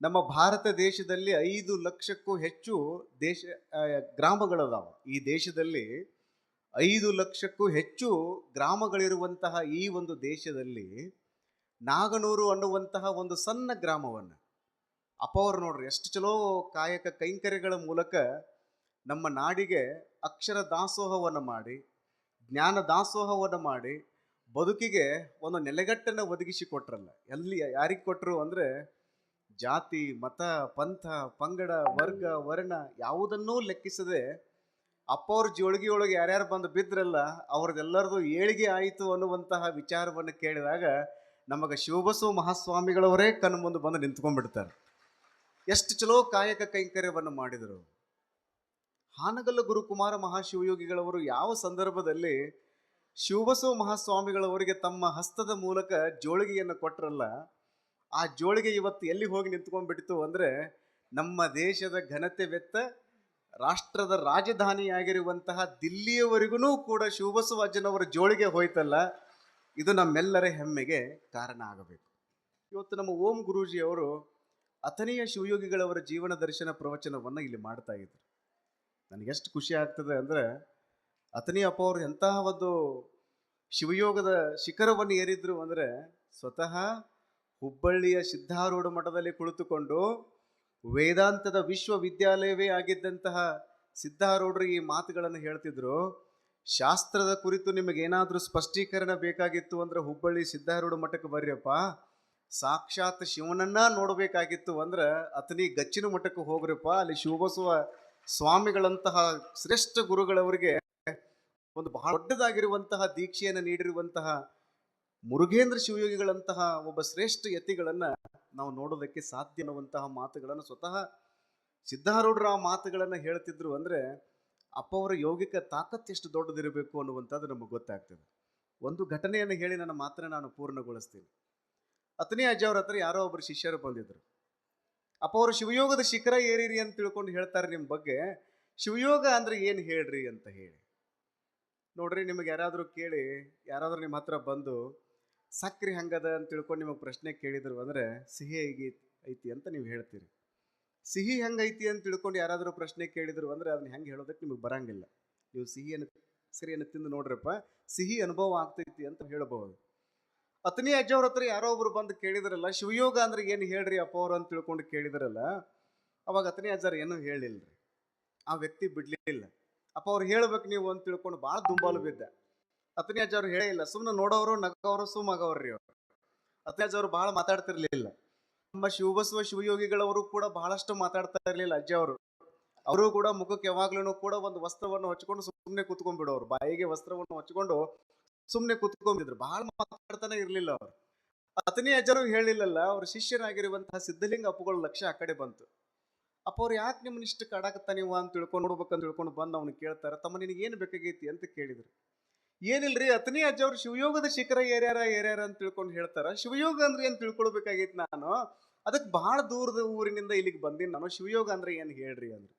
ನಮ್ಮ ಭಾರತ ದೇಶದಲ್ಲಿ ಐದು ಲಕ್ಷಕ್ಕೂ ಹೆಚ್ಚು ದೇಶ ಗ್ರಾಮಗಳದಾವ. ಈ ದೇಶದಲ್ಲಿ ಐದು ಲಕ್ಷಕ್ಕೂ ಹೆಚ್ಚು ಗ್ರಾಮಗಳಿರುವಂತಹ ಈ ಒಂದು ದೇಶದಲ್ಲಿ ನಾಗನೂರು ಅನ್ನುವಂತಹ ಒಂದು ಸಣ್ಣ ಗ್ರಾಮವನ್ನು. ಅಪ್ಪ ನೋಡ್ರಿ, ಎಷ್ಟು ಚಲೋ ಕಾಯಕ ಕೈಂಕರ್ಯಗಳ ಮೂಲಕ ನಮ್ಮ ನಾಡಿಗೆ ಅಕ್ಷರ ದಾಸೋಹವನ್ನು ಮಾಡಿ, ಜ್ಞಾನ ದಾಸೋಹವನ್ನು ಮಾಡಿ, ಬದುಕಿಗೆ ಒಂದು ನೆಲೆಗಟ್ಟನ್ನು ಒದಗಿಸಿ ಕೊಟ್ರಲ್ಲ. ಎಲ್ಲಿ ಯಾರಿಗೆ ಕೊಟ್ಟರು ಅಂದರೆ ಜಾತಿ, ಮತ, ಪಂಥ, ಪಂಗಡ, ವರ್ಗ, ವರ್ಣ ಯಾವುದನ್ನೂ ಲೆಕ್ಕಿಸದೆ ಅಪ್ಪವ್ರ ಜೋಳಿಗೆಯೊಳಗೆ ಯಾರ್ಯಾರು ಬಂದು ಬಿದ್ರಲ್ಲ ಅವ್ರದ್ದೆಲ್ಲರದು ಏಳಿಗೆ ಆಯಿತು ಅನ್ನುವಂತಹ ವಿಚಾರವನ್ನು ಕೇಳಿದಾಗ ನಮಗೆ ಶಿವಬಸವ ಮಹಾಸ್ವಾಮಿಗಳವರೇ ಕಣ್ಣು ಮುಂದೆ ಬಂದು ನಿಂತ್ಕೊಂಡ್ಬಿಡ್ತಾರೆ. ಎಷ್ಟು ಚಲೋ ಕಾಯಕ ಕೈಂಕರ್ಯವನ್ನು ಮಾಡಿದರು. ಹಾನಗಲ್ಲ ಗುರುಕುಮಾರ ಮಹಾಶಿವಯೋಗಿಗಳವರು ಯಾವ ಸಂದರ್ಭದಲ್ಲಿ ಶಿವಬಸವ ಮಹಾಸ್ವಾಮಿಗಳವರಿಗೆ ತಮ್ಮ ಹಸ್ತದ ಮೂಲಕ ಜೋಳಿಗೆಯನ್ನು ಕೊಟ್ಟರಲ್ಲ ಆ ಜೋಳಿಗೆ ಇವತ್ತು ಎಲ್ಲಿ ಹೋಗಿ ನಿಂತ್ಕೊಂಡ್ಬಿಡ್ತು ಅಂದರೆ ನಮ್ಮ ದೇಶದ ಘನತೆ ವೆತ್ತ ರಾಷ್ಟ್ರದ ರಾಜಧಾನಿಯಾಗಿರುವಂತಹ ದಿಲ್ಲಿಯವರೆಗೂ ಕೂಡ ಶಿವಬಸವಾಜನವರ ಜೋಳಿಗೆ ಹೋಯ್ತಲ್ಲ, ಇದು ನಮ್ಮೆಲ್ಲರ ಹೆಮ್ಮೆಗೆ ಕಾರಣ ಆಗಬೇಕು. ಇವತ್ತು ನಮ್ಮ ಓಂ ಗುರೂಜಿಯವರು ಅಥನೀಯ ಶಿವಯೋಗಿಗಳವರ ಜೀವನ ದರ್ಶನ ಪ್ರವಚನವನ್ನು ಇಲ್ಲಿ ಮಾಡ್ತಾ ಇದ್ರು. ನನಗೆ ಎಷ್ಟು ಖುಷಿ ಆಗ್ತದೆ ಅಂದರೆ ಅಥನಿ ಅಪ್ಪ ಅವರು ಎಂತಹ ಒಂದು ಶಿವಯೋಗದ ಶಿಖರವನ್ನು ಏರಿದ್ರು ಅಂದರೆ ಸ್ವತಃ ಹುಬ್ಬಳ್ಳಿಯ ಸಿದ್ಧಾರೂಢ ಮಠದಲ್ಲಿ ಕುಳಿತುಕೊಂಡು ವೇದಾಂತದ ವಿಶ್ವವಿದ್ಯಾಲಯವೇ ಆಗಿದ್ದಂತಹ ಸಿದ್ಧಾರೂಢರು ಈ ಮಾತುಗಳನ್ನು ಹೇಳ್ತಿದ್ರು. ಶಾಸ್ತ್ರದ ಕುರಿತು ನಿಮಗೇನಾದರೂ ಸ್ಪಷ್ಟೀಕರಣ ಬೇಕಾಗಿತ್ತು ಅಂದರೆ ಹುಬ್ಬಳ್ಳಿ ಸಿದ್ಧಾರೂಢ ಮಠಕ್ಕೆ ಬರ್ರಿಯಪ್ಪ. ಸಾಕ್ಷಾತ್ ಶಿವನನ್ನ ನೋಡಬೇಕಾಗಿತ್ತು ಅಂದ್ರೆ ಅತನಿ ಗಚ್ಚಿನ ಮಠಕ್ಕೆ ಹೋಗ್ರಪ್ಪ ಅಲ್ಲಿ ಶಿವಬಸವ ಸ್ವಾಮಿಗಳಂತಹ ಶ್ರೇಷ್ಠ ಗುರುಗಳವರಿಗೆ ಒಂದು ಬಹಳ ದೊಡ್ಡದಾಗಿರುವಂತಹ ದೀಕ್ಷೆಯನ್ನು ನೀಡಿರುವಂತಹ ಮುರುಘೇಂದ್ರ ಶಿವಯೋಗಿಗಳಂತಹ ಒಬ್ಬ ಶ್ರೇಷ್ಠ ಯತಿಗಳನ್ನು ನಾವು ನೋಡೋದಕ್ಕೆ ಸಾಧ್ಯ ಅನ್ನುವಂತಹ ಮಾತುಗಳನ್ನು ಸ್ವತಃ ಸಿದ್ಧಾರೂಢರ ಆ ಮಾತುಗಳನ್ನು ಹೇಳ್ತಿದ್ರು ಅಂದರೆ ಅಪ್ಪವರ ಯೋಗಿಕ ಯೌಗಿಕ ತಾಕತ್ತು ಎಷ್ಟು ದೊಡ್ಡದಿರಬೇಕು ಅನ್ನುವಂಥದ್ದು ನಮಗೆ ಗೊತ್ತಾಗ್ತದೆ. ಒಂದು ಘಟನೆಯನ್ನು ಹೇಳಿ ನನ್ನ ಮಾತ್ರ ನಾನು ಪೂರ್ಣಗೊಳಿಸ್ತೀನಿ. ಅತನೇ ಅಜ್ಜ ಅವ್ರ ಹತ್ರ ಯಾರೋ ಒಬ್ಬರು ಶಿಷ್ಯರು ಬಂದಿದ್ದರು ಅಪ್ಪ ಅವರು ಶಿವಯೋಗದ ಶಿಖರ ಏರಿರಿ ಅಂತ ತಿಳ್ಕೊಂಡು ಹೇಳ್ತಾರೆ ನಿಮ್ಮ ಬಗ್ಗೆ. ಶಿವಯೋಗ ಅಂದ್ರೆ ಏನು ಹೇಳ್ರಿ ಅಂತ ಹೇಳಿ. ನೋಡ್ರಿ ನಿಮಗೆ ಯಾರಾದರೂ ಕೇಳಿ, ಯಾರಾದರೂ ನಿಮ್ಮ ಹತ್ರ ಬಂದು ಸಕ್ರೆ ಹಂಗದ ಅಂತ ತಿಳ್ಕೊಂಡು ನಿಮಗೆ ಪ್ರಶ್ನೆ ಕೇಳಿದ್ರು ಅಂದರೆ, ಸಿಹಿ ಹೇಗೆ ಐತಿ ಅಂತ ನೀವು ಹೇಳ್ತೀರಿ. ಸಿಹಿ ಹೆಂಗೈತಿ ಅಂತ ತಿಳ್ಕೊಂಡು ಯಾರಾದರೂ ಪ್ರಶ್ನೆ ಕೇಳಿದ್ರು ಅಂದರೆ ಅದನ್ನ ಹೆಂಗೆ ಹೇಳೋದಕ್ಕೆ ನಿಮಗೆ ಬರಂಗಿಲ್ಲ. ನೀವು ಸಿಹಿಯನ್ನು, ಸಿರಿಯನ್ನು ತಿಂದು ನೋಡ್ರಪ್ಪ, ಸಿಹಿ ಅನುಭವ ಆಗ್ತೈತಿ ಅಂತ ಹೇಳಬಹುದು. ಅತನಿ ಅಜ್ಜವ್ರ ಹತ್ರ ಯಾರೋ ಒಬ್ರು ಬಂದು ಕೇಳಿದ್ರಲ್ಲ, ಶಿವಯೋಗ ಅಂದ್ರೆ ಏನು ಹೇಳ್ರಿ ಅಪ್ಪ ಅವ್ರು ಅಂತ ತಿಳ್ಕೊಂಡು ಕೇಳಿದ್ರಲ್ಲ, ಅವಾಗ ಅತನಿ ಅಜ್ಜಾರು ಏನೂ ಹೇಳಿಲ್ಲ ಆ ವ್ಯಕ್ತಿ ಬಿಡ್ಲಿಲ್ಲ. ಅಪ್ಪ ಅವ್ರು ಹೇಳ್ಬೇಕು ನೀವು ಅಂತ ತಿಳ್ಕೊಂಡು ಭಾಳ ದುಂಬಾಲು ಬಿದ್ದ. ಅತನಿ ಹೇಳೇ ಹೇಳಿಲ್ಲ ಸುಮ್ಮನೆ ನೋಡೋರು ನಗೋರು ಸುಮ್ಮಗವ್ರಿ ಅವ್ರು. ಅತನಿ ಅವರು ಬಹಳ ಮಾತಾಡ್ತಿರ್ಲಿಲ್ಲ. ನಮ್ಮ ಶಿವಬಸವ ಶಿವಯೋಗಿಗಳವರು ಕೂಡ ಬಹಳಷ್ಟು ಮಾತಾಡ್ತಾ ಇರಲಿಲ್ಲ ಅಜ್ಜ ಅವರು. ಅವರು ಕೂಡ ಮುಖಕ್ಕೆ ಯಾವಾಗ್ಲೂ ಕೂಡ ಒಂದು ವಸ್ತ್ರವನ್ನು ಹಚ್ಕೊಂಡು ಸುಮ್ಮನೆ ಕೂತ್ಕೊಂಡ್ಬಿಡೋರು. ಬಾಯಿಗೆ ವಸ್ತ್ರವನ್ನು ಹಚ್ಕೊಂಡು ಸುಮ್ಮನೆ ಕುತ್ಕೊಂಡಿದ್ರು ಬಹಳ ಮಾತಾಡ್ತಾನೆ ಇರಲಿಲ್ಲ ಅವರು. ಅತನಿ ಅಜ್ಜರು ಹೇಳಿಲ್ಲಲ್ಲ, ಅವ್ರ ಶಿಷ್ಯರಾಗಿರುವಂತಹ ಸಿದ್ಧಲಿಂಗ ಅಪ್ಪುಗಳ ಲಕ್ಷ್ಯ ಆ ಕಡೆ ಬಂತು. ಅಪ್ಪ ಅವ್ರು ಯಾಕೆ ನಿಮ್ಮನ್ನ ಇಷ್ಟು ನೀವು ಅಂತ ತಿಳ್ಕೊಂಡು ನೋಡ್ಬೇಕಂತ ತಿಳ್ಕೊಂಡು ಬಂದು ಅವ್ನು ಕೇಳ್ತಾರೆ, ತಮ್ಮ ನಿನಗೆ ಏನು ಬೇಕಾಗೈತಿ? ಅಂತ ಕೇಳಿದ್ರು. ಏನಿಲ್ರಿ, ಅತನಿ ಅಜ್ಜವ್ರು ಶಿವಯೋಗದ ಶಿಖರ ಏರ್ಯಾರ ಏರ್ಯಾರ ಅಂತ ತಿಳ್ಕೊಂಡು ಹೇಳ್ತಾರ. ಶಿವಯೋಗ ಅಂದ್ರೆ ಏನು ತಿಳ್ಕೊಳ್ಬೇಕಾಗಿತ್ತು ನಾನು? ಅದಕ್ಕೆ ಬಹಳ ದೂರದ ಊರಿನಿಂದ ಇಲ್ಲಿಗೆ ಬಂದಿನಿ ನಾನು. ಶಿವಯೋಗ ಅಂದ್ರೆ ಏನು ಹೇಳ್ರಿ ಅಂದ್ರೆ.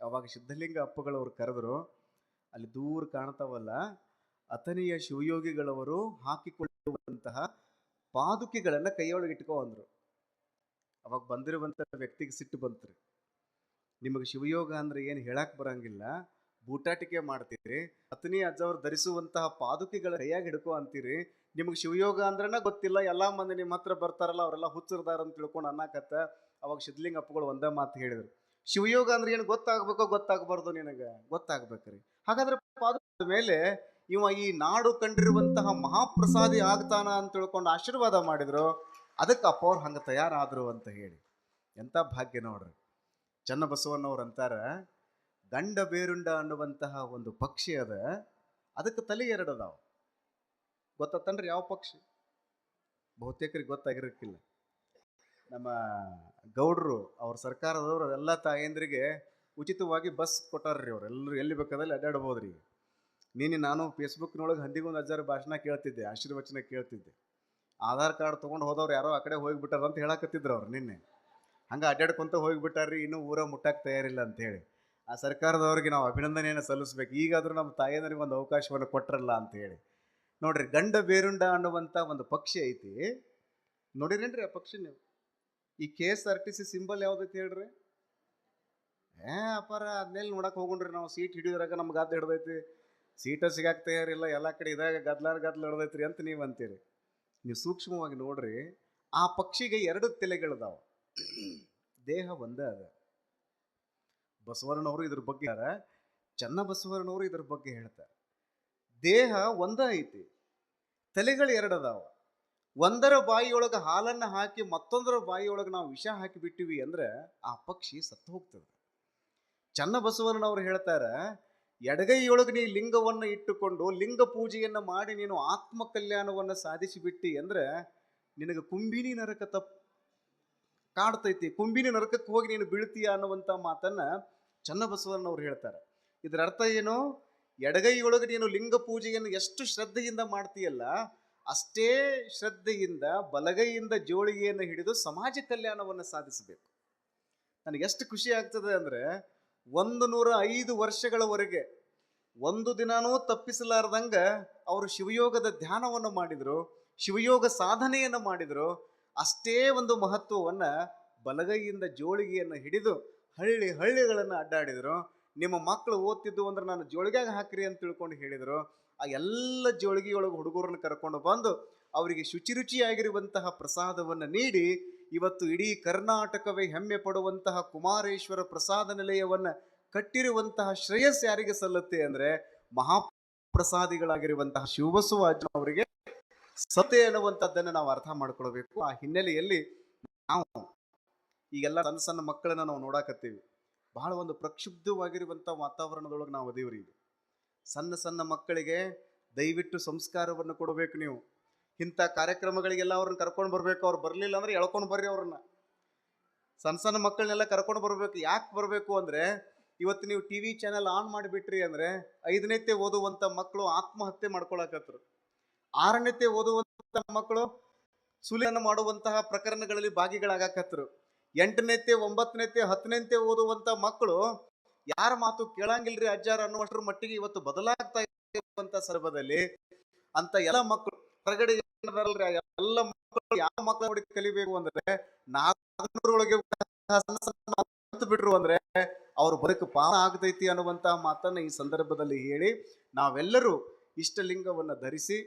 ಅವಾಗ ಸಿದ್ಧಲಿಂಗ ಅಪ್ಪಗಳವ್ರು ಕರೆದ್ರು, ಅಲ್ಲಿ ದೂರ ಕಾಣ್ತಾವಲ್ಲ ಅತನಿಯ ಶಿವಯೋಗಿಗಳವರು ಹಾಕಿಕೊಳ್ಳುವಂತಹ ಪಾದುಕೆಗಳನ್ನ ಕೈಯೊಳಗೆ ಇಟ್ಕೋ ಅಂದ್ರು. ಅವಾಗ ಬಂದಿರುವಂತ ವ್ಯಕ್ತಿಗೆ ಸಿಟ್ಟು ಬಂತ್ರಿ. ನಿಮಗೆ ಶಿವಯೋಗ ಅಂದ್ರೆ ಏನು ಹೇಳಕ್ ಬರಂಗಿಲ್ಲ. ಬೂಟಾಟಿಕೆ ಮಾಡ್ತೀರಿ ಅತ್ನಿ ಅಜ್ಜವ್ರು ಧರಿಸುವಂತಹ ಪಾದುಕೆಗಳ ಕೈಯಾಗಿ ಹಿಡ್ಕೊ ಅಂತೀರಿ, ನಿಮಗೆ ಶಿವಯೋಗ ಅಂದ್ರನ ಗೊತ್ತಿಲ್ಲ, ಎಲ್ಲಾ ಮಂದಿ ನಿಮ್ಮ ಹತ್ರ ಬರ್ತಾರಲ್ಲ, ಅವರೆಲ್ಲ ಹುಚ್ಚರ್ದಾರ ಅಂತ ತಿಳ್ಕೊಂಡು ಅನ್ನಕತ್ತ ಅವಾಗ ಸಿದ್ಧಲಿಂಗ ಅಪ್ಪಗಳು ಒಂದೇ ಮಾತು ಹೇಳಿದ್ರು. ಶಿವಯೋಗ ಅಂದ್ರೆ ಏನು ಗೊತ್ತಾಗ್ಬೇಕೋ ಗೊತ್ತಾಗಬಾರ್ದು ನಿನಗೆ, ಗೊತ್ತಾಗ್ಬೇಕ್ರಿ. ಹಾಗಾದ್ರೆ ಪಾದ ಮೇಲೆ ಇವ ಈ ನಾಡು ಕಂಡಿರುವಂತಹ ಮಹಾಪ್ರಸಾದಿ ಆಗ್ತಾನ ಅಂತ ತಿಳ್ಕೊಂಡು ಆಶೀರ್ವಾದ ಮಾಡಿದ್ರು, ಅದಕ್ಕೆ ಅಪ್ಪ ಅವ್ರು ಹಂಗೆ ತಯಾರಾದ್ರು ಅಂತ ಹೇಳಿ. ಎಂಥ ಭಾಗ್ಯ ನೋಡ್ರಿ. ಚನ್ನಬಸವಣ್ಣವ್ರು ಅಂತಾರ ಗಂಡ ಬೇರುಂಡ ಅನ್ನುವಂತಹ ಒಂದು ಪಕ್ಷಿ ಅದ, ಅದಕ್ಕೆ ತಲೆ ಎರಡು ಅದಾವ ಗೊತ್ತತ್ತನ್ರಿ ಯಾವ ಪಕ್ಷಿ? ಬಹುತೇಕರಿಗೆ ಗೊತ್ತಾಗಿರಕ್ಕಿಲ್ಲ. ನಮ್ಮ ಗೌಡ್ರು, ಅವ್ರ ಸರ್ಕಾರದವರು ಎಲ್ಲ ತಾಯಂದ್ರಿಗೆ ಉಚಿತವಾಗಿ ಬಸ್ ಕೊಟ್ಟಾರ್ರಿ ಅವ್ರು. ಎಲ್ಲರೂ ಎಲ್ಲಿ ಬೇಕಾದಲ್ಲಿ ಅಡ್ಡಾಡ್ಬೋದು ರೀ ನೀನು ನಾನು ಫೇಸ್ಬುಕ್ನೊಳಗೆ ಹಂದಿಗೊಂದು ಹಜಾರು ಭಾಷಣ ಕೇಳ್ತಿದ್ದೆ, ಆಶೀರ್ವಚನ ಕೇಳ್ತಿದ್ದೆ. ಆಧಾರ್ ಕಾರ್ಡ್ ತೊಗೊಂಡು ಹೋದವ್ರು ಯಾರೋ ಆ ಕಡೆ ಹೋಗಿಬಿಟ್ಟಾರ ಅಂತ ಹೇಳಕತ್ತಿದ್ರು ಅವ್ರು ನಿನ್ನೆ. ಹಂಗೆ ಅಡ್ಡಾಡ್ಕೊಂತ ಹೋಗಿಬಿಟ್ಟಾರ್ರಿ, ಇನ್ನೂ ಊರ ಮುಟ್ಟಕ್ಕೆ ತಯಾರಿಲ್ಲ ಅಂತ ಹೇಳಿ. ಆ ಸರ್ಕಾರದವ್ರಿಗೆ ನಾವು ಅಭಿನಂದನೆಯನ್ನು ಸಲ್ಲಿಸ್ಬೇಕು. ಈಗಾದರೂ ನಮ್ಮ ತಾಯಂದ್ರಿಗೆ ಒಂದು ಅವಕಾಶವನ್ನು ಕೊಟ್ಟರಲ್ಲ ಅಂತ ಹೇಳಿ. ನೋಡ್ರಿ, ಗಂಡ ಬೇರುಂಡ ಅನ್ನುವಂಥ ಒಂದು ಪಕ್ಷಿ ಐತಿ. ನೋಡಿರೇನ್ರಿ ಆ ಪಕ್ಷಿ ನೀವು? ಈ K S R T C symbol ಯಾವ್ದೈತಿ ಹೇಳ್ರಿ? ಏ, ಅಪಾರ ಅದ್ಮೇಲೆ ನೋಡಕ್ ಹೋಗುಣ್ರಿ ನಾವು. ಸೀಟ್ ಹಿಡಿಯೋದ್ರಾಗ ನಮ್ಗೆ ಗದ್ದೆ ಹಿಡ್ದೈತಿ. ಸೀಟ ಸಿಗಾಕ್ ತಯಾರಿಲ್ಲ, ಎಲ್ಲ ಕಡೆ ಇದಾಗ ಗದ್ಲಾರ ಗದ್ಲ ಹಿಡ್ದೈತ್ರಿ ಅಂತ ನೀವು ಅಂತೀರಿ. ನೀವು ಸೂಕ್ಷ್ಮವಾಗಿ ನೋಡ್ರಿ, ಆ ಪಕ್ಷಿಗೆ ಎರಡು ತಲೆಗಳಿದಾವೆ. ದೇಹ ಒಂದೇ ಅದ. ಬಸವಣ್ಣನವರು ಇದ್ರ ಬಗ್ಗೆ ಹೇಳ್ಯಾರ. ಚನ್ನಬಸವಣ್ಣನವರು ಇದ್ರ ಬಗ್ಗೆ ಹೇಳ್ತಾರೆ. ದೇಹ ಒಂದ ಐತಿ. ತಲೆಗಳು ಎರಡದಾವ ಒಂದರ ಬಾಯಿಯೊಳಗೆ ಹಾಲನ್ನು ಹಾಕಿ ಮತ್ತೊಂದರ ಬಾಯಿಯೊಳಗೆ ನಾವು ವಿಷ ಹಾಕಿ ಬಿಟ್ಟಿವಿ ಅಂದ್ರೆ ಆ ಪಕ್ಷಿ ಸತ್ತು ಹೋಗ್ತದೆ. ಚನ್ನಬಸವಣ್ಣನವರು ಹೇಳ್ತಾರ, ಎಡಗೈಯೊಳಗೆ ನೀ ಲಿಂಗವನ್ನು ಇಟ್ಟುಕೊಂಡು ಲಿಂಗ ಪೂಜೆಯನ್ನು ಮಾಡಿ ನೀನು ಆತ್ಮ ಕಲ್ಯಾಣವನ್ನು ಸಾಧಿಸಿಬಿಟ್ಟಿ ಅಂದ್ರೆ ನಿನಗೆ ಕುಂಬಿನಿ ನರಕ ತಪ್ ಕಾಡ್ತೈತಿ, ಕುಂಬಿನಿ ನರಕಕ್ಕೆ ಹೋಗಿ ನೀನು ಬೀಳ್ತೀಯ ಅನ್ನುವಂಥ ಮಾತನ್ನ ಚನ್ನಬಸವಣ್ಣವ್ರು ಹೇಳ್ತಾರೆ. ಇದರ ಅರ್ಥ ಏನು? ಎಡಗೈಯೊಳಗೆ ನೀನು ಲಿಂಗ ಪೂಜೆಯನ್ನು ಎಷ್ಟು ಶ್ರದ್ಧೆಯಿಂದ ಮಾಡ್ತೀಯಲ್ಲ, ಅಷ್ಟೇ ಶ್ರದ್ಧೆಯಿಂದ, ಬಲಗೈಯಿಂದ ಜೋಳಿಗೆಯನ್ನು ಹಿಡಿದು ಸಮಾಜ ಕಲ್ಯಾಣವನ್ನು ಸಾಧಿಸಬೇಕು. ನನಗೆ ಎಷ್ಟು ಖುಷಿ ಆಗ್ತದೆ ಅಂದರೆ, ಒಂದು ನೂರ ಐದು ವರ್ಷಗಳವರೆಗೆ ಒಂದು ದಿನಾನೂ ತಪ್ಪಿಸಲಾರ್ದಂಗೆ ಅವರು ಶಿವಯೋಗದ ಧ್ಯಾನವನ್ನು ಮಾಡಿದರು, ಶಿವಯೋಗ ಸಾಧನೆಯನ್ನು ಮಾಡಿದರು ಅಷ್ಟೇ ಒಂದು ಮಹತ್ವವನ್ನು ಬಲಗೈಯಿಂದ ಜೋಳಿಗೆಯನ್ನು ಹಿಡಿದು ಹಳ್ಳಿ ಹಳ್ಳಿಗಳನ್ನು ಅಡ್ಡಾಡಿದರು. ನಿಮ್ಮ ಮಕ್ಕಳು ಓದ್ತಿದ್ದು ಅಂದ್ರೆ ನಾನು ಜೋಳಿಗೆಗೆ ಹಾಕ್ರಿ ಅಂತ ತಿಳ್ಕೊಂಡು ಹೇಳಿದರು. ಆ ಎಲ್ಲ ಜೋಳಿಗೆಯೊಳಗೆ ಹುಡುಗರನ್ನ ಕರ್ಕೊಂಡು ಬಂದು ಅವರಿಗೆ ಶುಚಿ ರುಚಿಯಾಗಿರುವಂತಹ ಪ್ರಸಾದವನ್ನು ನೀಡಿ, ಇವತ್ತು ಇಡೀ ಕರ್ನಾಟಕವೇ ಹೆಮ್ಮೆ ಪಡುವಂತಹ ಕುಮಾರೇಶ್ವರ ಪ್ರಸಾದ ನಿಲಯವನ್ನು ಕಟ್ಟಿರುವಂತಹ ಶ್ರೇಯಸ್ ಯಾರಿಗೆ ಸಲ್ಲುತ್ತೆ ಅಂದರೆ ಮಹಾಪ್ರಸಾದಿಗಳಾಗಿರುವಂತಹ ಶಿವಬಸವ ಅಜ್ಜ ಅವರಿಗೆ. ಸತ್ಯ ಎನ್ನುವಂಥದ್ದನ್ನು ನಾವು ಅರ್ಥ ಮಾಡ್ಕೊಳ್ಬೇಕು. ಆ ಹಿನ್ನೆಲೆಯಲ್ಲಿ ನಾವು ಈಗೆಲ್ಲ ಸಣ್ಣ ಸಣ್ಣ ಮಕ್ಕಳನ್ನ ನಾವು ನೋಡಾಕತ್ತೀವಿ. ಬಹಳ ಒಂದು ಪ್ರಕ್ಷುಬ್ಧವಾಗಿರುವಂಥ ವಾತಾವರಣದೊಳಗೆ ನಾವು ಅದೇವ್ರಿ ಸಣ್ಣ ಸಣ್ಣ ಮಕ್ಕಳಿಗೆ ದಯವಿಟ್ಟು ಸಂಸ್ಕಾರವನ್ನು ಕೊಡಬೇಕು ನೀವು. ಇಂಥ ಕಾರ್ಯಕ್ರಮಗಳಿಗೆಲ್ಲ ಅವ್ರನ್ನ ಕರ್ಕೊಂಡು ಬರ್ಬೇಕು. ಅವ್ರು ಬರಲಿಲ್ಲ ಅಂದ್ರೆ ಎಳ್ಕೊಂಡು ಬರ್ರಿ ಅವ್ರನ್ನ. ಸಣ್ಣ ಸಣ್ಣ ಮಕ್ಕಳನ್ನೆಲ್ಲ ಕರ್ಕೊಂಡು ಬರಬೇಕು. ಯಾಕೆ ಬರಬೇಕು ಅಂದ್ರೆ ಇವತ್ತು ನೀವು ಟಿ ವಿ ಚಾನೆಲ್ ಆನ್ ಮಾಡಿಬಿಟ್ರಿ ಅಂದ್ರೆ ಐದನೇತೆ ಓದುವಂಥ ಮಕ್ಕಳು ಆತ್ಮಹತ್ಯೆ ಮಾಡ್ಕೊಳಕತ್ರು. ಆರನೇತೆ ಓದುವಂತ ಮಕ್ಕಳು, ಸುಲಿಯನ್ನು ಮಾಡುವಂತಹ ಪ್ರಕರಣಗಳಲ್ಲಿ ಭಾಗಿಗಳಾಗತ್ತರು ಎಂಟನೇತೆ, ಒಂಬತ್ತನೇತೆ, ಹತ್ತನೇತೆ ಓದುವಂತ ಮಕ್ಕಳು, ಯಾರ ಮಾತು ಕೇಳಂಗಿಲ್ರಿ ಅಜ್ಜಾರ ಅನ್ನುವಷ್ಟರ ಮಟ್ಟಿಗೆ ಇವತ್ತು ಬದಲಾಗ್ತಾ ಇರುವಂತ ಸಂದರ್ಭದಲ್ಲಿ ಅಂತ ಎಲ್ಲ ಮಕ್ಕಳು ಹೊರಗಡೆ ಎಲ್ಲ ಮಕ್ಕಳು ಯಾವ ಮಕ್ಕಳ ನೋಡಿ ಕಲಿಬೇಕು ಅಂದ್ರೆ ನಾಲ್ಕುನೂರೊಳಗೆ ಬಿಟ್ರು ಅಂದ್ರೆ ಅವ್ರ ಬದುಕು ಪಾಪ ಆಗ್ತೈತಿ ಅನ್ನುವಂತಹ ಮಾತನ್ನ ಈ ಸಂದರ್ಭದಲ್ಲಿ ಹೇಳಿ ನಾವೆಲ್ಲರೂ ಇಷ್ಟಲಿಂಗವನ್ನ ಧರಿಸಿ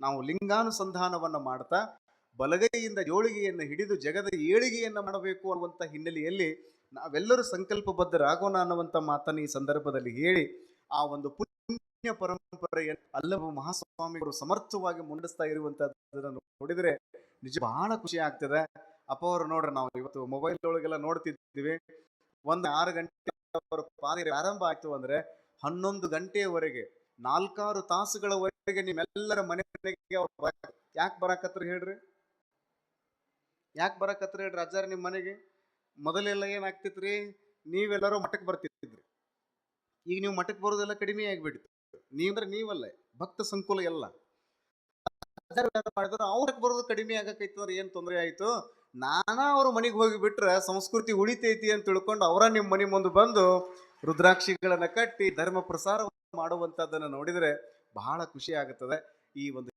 ನಾವು ಲಿಂಗಾನುಸಂಧಾನವನ್ನು ಮಾಡ್ತಾ ಬಲಗೈಯಿಂದ ಜೋಳಿಗೆಯನ್ನು ಹಿಡಿದು ಜಗದ ಏಳಿಗೆಯನ್ನು ಮಾಡಬೇಕು ಅನ್ನುವಂಥ ಹಿನ್ನೆಲೆಯಲ್ಲಿ ನಾವೆಲ್ಲರೂ ಸಂಕಲ್ಪಬದ್ಧರಾಗೋಣ ಅನ್ನುವಂಥ ಮಾತನ್ನು ಈ ಸಂದರ್ಭದಲ್ಲಿ ಹೇಳಿ ಆ ಒಂದು ಪುಣ್ಯ ಪರಂಪರೆಯನ್ನು ಅಲ್ಲವ ಮಹಾಸ್ವಾಮಿಗಳು ಸಮರ್ಥವಾಗಿ ಮುನ್ನಡೆಸ್ತಾ ಇರುವಂತಹದ್ದನ್ನು ನೋಡಿದ್ರೆ ನಿಜ ಬಹಳ ಖುಷಿ ಆಗ್ತದೆ. ಅಪ್ಪ ಅವರು ನೋಡ್ರಿ ನಾವು ಇವತ್ತು ಮೊಬೈಲ್ ಒಳಗೆಲ್ಲ ನೋಡ್ತಿದ್ದೀವಿ ಒಂದು ಆರು ಗಂಟೆ ಆರಂಭ ಆಯ್ತು ಅಂದ್ರೆ ಹನ್ನೊಂದು ಗಂಟೆಯವರೆಗೆ ನಾಲ್ಕಾರು ತಾಸುಗಳವರೆಗೆ ನಿಮ್ಮೆಲ್ಲರ ಮನೆಗೆ ಅವ್ರು ಯಾಕೆ ಬರಾಕತ್ರ ಹೇಳ್ರಿ? ಯಾಕೆ ಬರಾಕತ್ರ ಹೇಳ್ರಿ ಅಜ್ಜಾರ ನಿಮ್ಮ ಮನೆಗೆ? ಮೊದಲೆಲ್ಲ ಏನಾಗ್ತಿತ್ರಿ ನೀವೆಲ್ಲರೂ ಮಠಕ್ಕೆ ಬರ್ತಿದ್ರಿ. ಈಗ ನೀವು ಮಠಕ್ಕೆ ಬರೋದೆಲ್ಲ ಕಡಿಮೆ ಆಗಿಬಿಡ್ತು. ನೀವಂದ್ರೆ ನೀವಲ್ಲ, ಭಕ್ತ ಸಂಕುಲ ಎಲ್ಲ. ಮಾಡಿದ್ರು ಅವ್ರಿಗೆ ಬರೋದು ಕಡಿಮೆ ಆಗಕ್ಕೈತಂದ್ರೆ ಏನು ತೊಂದರೆ ಆಯ್ತು? ನಾನಾ ಅವ್ರ ಮನೆಗೆ ಹೋಗಿ ಬಿಟ್ರೆ ಸಂಸ್ಕೃತಿ ಉಳಿತೈತಿ ಅಂತ ತಿಳ್ಕೊಂಡು ಅವರ ನಿಮ್ಮ ಮನೆ ಮುಂದೆ ಬಂದು ರುದ್ರಾಕ್ಷಿಗಳನ್ನ ಕಟ್ಟಿ ಧರ್ಮ ಪ್ರಸಾರ ಮಾಡುವಂಥದ್ದನ್ನು ನೋಡಿದರೆ ಬಹಳ ಖುಷಿ ಆಗುತ್ತದೆ. ಈ ಒಂದು